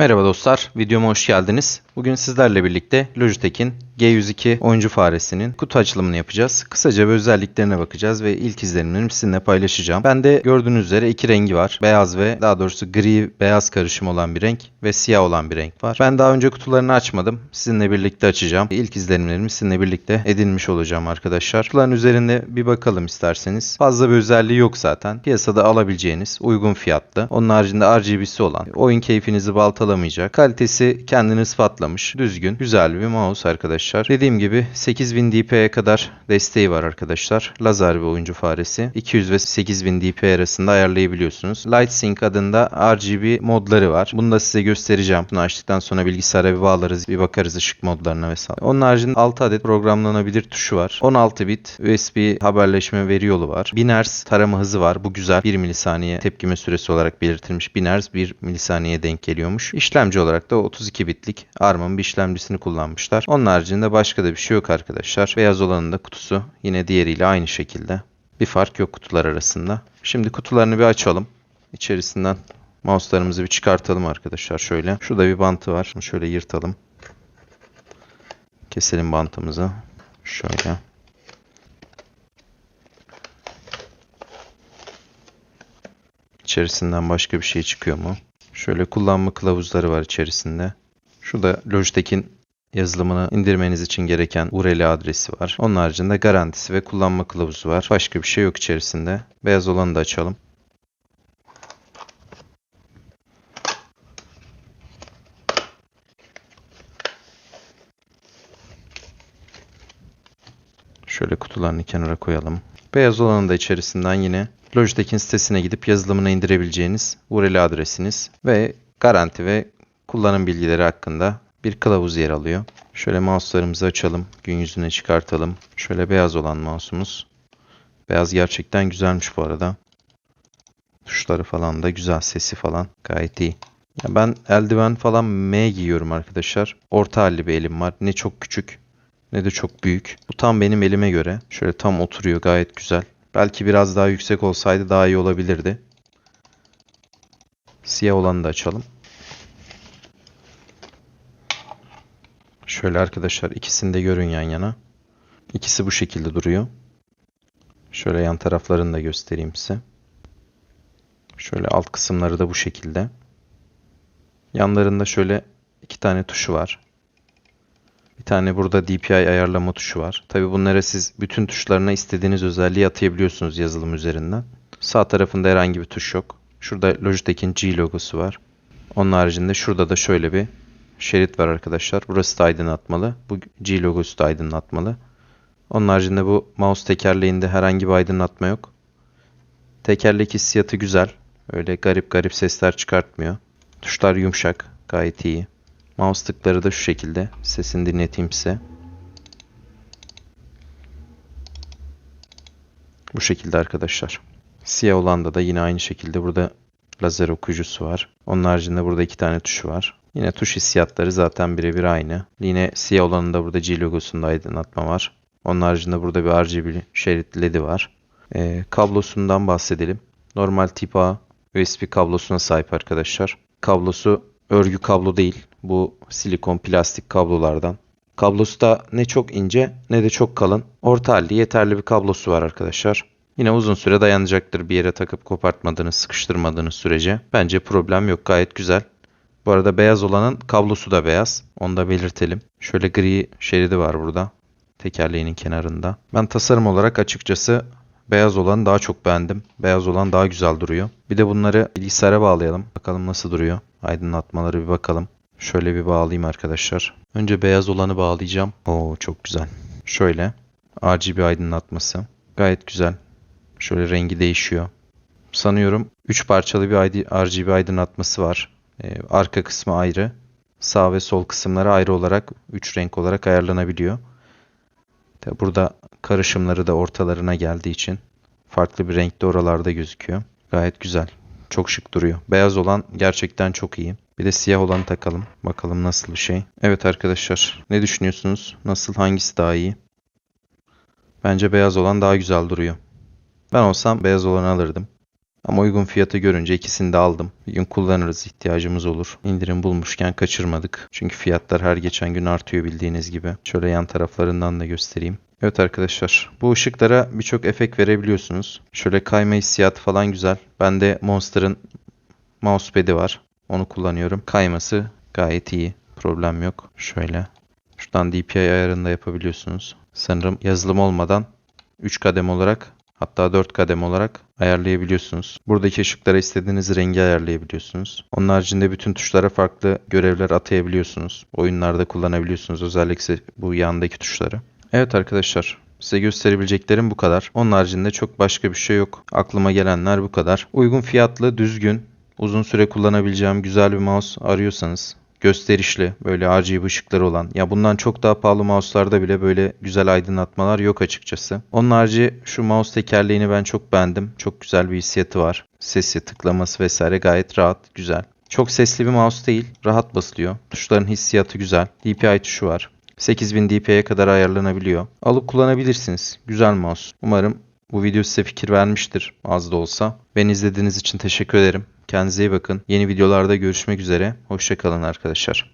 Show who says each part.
Speaker 1: Merhaba dostlar, videoma hoş geldiniz. Bugün sizlerle birlikte Logitech'in G102 oyuncu faresinin kutu açılımını yapacağız. Kısaca bir özelliklerine bakacağız ve ilk izlenimlerimi sizinle paylaşacağım. Bende gördüğünüz üzere iki rengi var. Beyaz ve daha doğrusu gri beyaz karışım olan bir renk ve siyah olan bir renk var. Ben daha önce kutularını açmadım. Sizinle birlikte açacağım. İlk izlenimlerimi sizinle birlikte edinmiş olacağım arkadaşlar. Kutuların üzerinde bir bakalım isterseniz. Fazla bir özelliği yok zaten. Piyasada alabileceğiniz uygun fiyatlı. Onun haricinde RGB'si olan, oyun keyfinizi baltalamayacak, kalitesi kendini ispatlamış, düzgün, güzel bir mouse arkadaşlar. Dediğim gibi 8000 dpi'ye kadar desteği var arkadaşlar. Lazer bir oyuncu faresi. 200 ve 8000 dpi arasında ayarlayabiliyorsunuz. LightSync adında RGB modları var. Bunu da size göstereceğim. Bunu açtıktan sonra bilgisayara bir bağlarız, bir bakarız ışık modlarına vesaire. Onun haricinde 6 adet programlanabilir tuşu var. 16 bit USB haberleşme veri yolu var. 1000 Hz tarama hızı var. Bu güzel. 1 milisaniye tepkime süresi olarak belirtilmiş. 1000 Hz 1 milisaniye denk geliyormuş. İşlemci olarak da 32 bitlik ARM'ın bir işlemcisini kullanmışlar. Onun haricinde başka da bir şey yok arkadaşlar. Beyaz olanın da kutusu yine diğeriyle aynı şekilde. Bir fark yok kutular arasında. Şimdi kutularını bir açalım. İçerisinden mouse'larımızı bir çıkartalım arkadaşlar şöyle. Şurada bir bantı var. Şunu şöyle yırtalım. Keselim bantımızı. Şöyle. İçerisinden başka bir şey çıkıyor mu? Şöyle kullanma kılavuzları var içerisinde. Şurada Logitech'in yazılımını indirmeniz için gereken URL adresi var. Onun haricinde garantisi ve kullanma kılavuzu var. Başka bir şey yok içerisinde. Beyaz olanı da açalım. Şöyle kutularını kenara koyalım. Beyaz olanı da içerisinden yine Logitech'in sitesine gidip yazılımını indirebileceğiniz URL adresiniz ve garanti ve kullanım bilgileri hakkında bir kılavuz yer alıyor. Şöyle mouse'larımızı açalım. Gün yüzüne çıkartalım. Şöyle beyaz olan mouse'umuz. Beyaz gerçekten güzelmiş bu arada. Tuşları falan da güzel. Sesi falan gayet iyi. Ya ben eldiven falan M giyiyorum arkadaşlar. Orta halli bir elim var. Ne çok küçük ne de çok büyük. Bu tam benim elime göre. Şöyle tam oturuyor gayet güzel. Belki biraz daha yüksek olsaydı daha iyi olabilirdi. Siyah olanı da açalım. Şöyle arkadaşlar ikisini de görün yan yana. İkisi bu şekilde duruyor. Şöyle yan taraflarını da göstereyim size. Şöyle alt kısımları da bu şekilde. Yanlarında şöyle iki tane tuşu var. Bir tane burada DPI ayarlama tuşu var. Tabi bunlara siz bütün tuşlarına istediğiniz özelliği atayabiliyorsunuz yazılım üzerinden. Sağ tarafında herhangi bir tuş yok. Şurada Logitech'in G logosu var. Onun haricinde şurada da şöyle bir şerit var arkadaşlar. Burası da aydınlatmalı. Bu G logosu da aydınlatmalı. Onun haricinde bu mouse tekerleğinde herhangi bir aydınlatma yok. Tekerlek hissiyatı güzel. Öyle garip garip sesler çıkartmıyor. Tuşlar yumuşak. Gayet iyi. Mouse tıkları da şu şekilde. Sesini dinleteyim size. Bu şekilde arkadaşlar. Siyah olanda da yine aynı şekilde burada lazer okuyucusu var. Onun haricinde burada iki tane tuşu var. Yine tuş hissiyatları zaten birebir aynı. Yine siyah olanında burada G logosunda aydınlatma var. Onun haricinde burada bir RGB şerit LED'i var. Ee, kablosundan bahsedelim. Normal tip A USB kablosuna sahip arkadaşlar. Kablosu örgü kablo değil. Bu silikon plastik kablolardan. Kablosu da ne çok ince ne de çok kalın. Orta halli yeterli bir kablosu var arkadaşlar. Yine uzun süre dayanacaktır bir yere takıp kopartmadığınız, sıkıştırmadığınız sürece. Bence problem yok gayet güzel. Bu arada beyaz olanın kablosu da beyaz. Onu da belirtelim. Şöyle gri şeridi var burada. Tekerleğinin kenarında. Ben tasarım olarak açıkçası beyaz olanı daha çok beğendim. Beyaz olan daha güzel duruyor. Bir de bunları bilgisayara bağlayalım. Bakalım nasıl duruyor. Aydınlatmaları bir bakalım. Şöyle bir bağlayayım arkadaşlar. Önce beyaz olanı bağlayacağım. Oo çok güzel. Şöyle RGB aydınlatması. Gayet güzel. Şöyle rengi değişiyor. Sanıyorum 3 parçalı bir RGB aydınlatması var. Ee, arka kısmı ayrı. Sağ ve sol kısımları ayrı olarak 3 renk olarak ayarlanabiliyor. Burada karışımları da ortalarına geldiği için farklı bir renkte oralarda gözüküyor. Gayet güzel. Çok şık duruyor. Beyaz olan gerçekten çok iyi. Bir de siyah olanı takalım. Bakalım nasıl bir şey. Evet arkadaşlar. Ne düşünüyorsunuz? Nasıl? Hangisi daha iyi? Bence beyaz olan daha güzel duruyor. Ben olsam beyaz olanı alırdım. Ama uygun fiyatı görünce ikisini de aldım. Bir gün kullanırız ihtiyacımız olur. İndirim bulmuşken kaçırmadık. Çünkü fiyatlar her geçen gün artıyor bildiğiniz gibi. Şöyle yan taraflarından da göstereyim. Evet arkadaşlar bu ışıklara birçok efekt verebiliyorsunuz. Şöyle kayma hissiyatı falan güzel. Bende Monster'ın mousepad'i var. Onu kullanıyorum. Kayması gayet iyi. Problem yok. Şöyle. Şuradan DPI ayarını da yapabiliyorsunuz. Sanırım yazılım olmadan 3 kadem olarak hatta 4 kadem olarak ayarlayabiliyorsunuz. Buradaki ışıklara istediğiniz rengi ayarlayabiliyorsunuz. Onun haricinde bütün tuşlara farklı görevler atayabiliyorsunuz. Oyunlarda kullanabiliyorsunuz özellikle bu yandaki tuşları. Evet arkadaşlar Size gösterebileceklerim bu kadar. Onun haricinde çok başka bir şey yok. Aklıma gelenler bu kadar. Uygun fiyatlı, düzgün, uzun süre kullanabileceğim güzel bir mouse arıyorsanız gösterişli, böyle RGB ışıkları olan. Ya bundan çok daha pahalı mouse'larda bile böyle güzel aydınlatmalar yok açıkçası. Onun harici şu mouse tekerleğini ben çok beğendim. Çok güzel bir hissiyatı var. Sesi, tıklaması vesaire gayet rahat, güzel. Çok sesli bir mouse değil. Rahat basılıyor. Tuşların hissiyatı güzel. DPI tuşu var. 8000 dpi'ye kadar ayarlanabiliyor. Alıp kullanabilirsiniz. Güzel mouse. Umarım bu video size fikir vermiştir az da olsa. Beni izlediğiniz için teşekkür ederim. Kendinize iyi bakın. Yeni videolarda görüşmek üzere. Hoşçakalın arkadaşlar.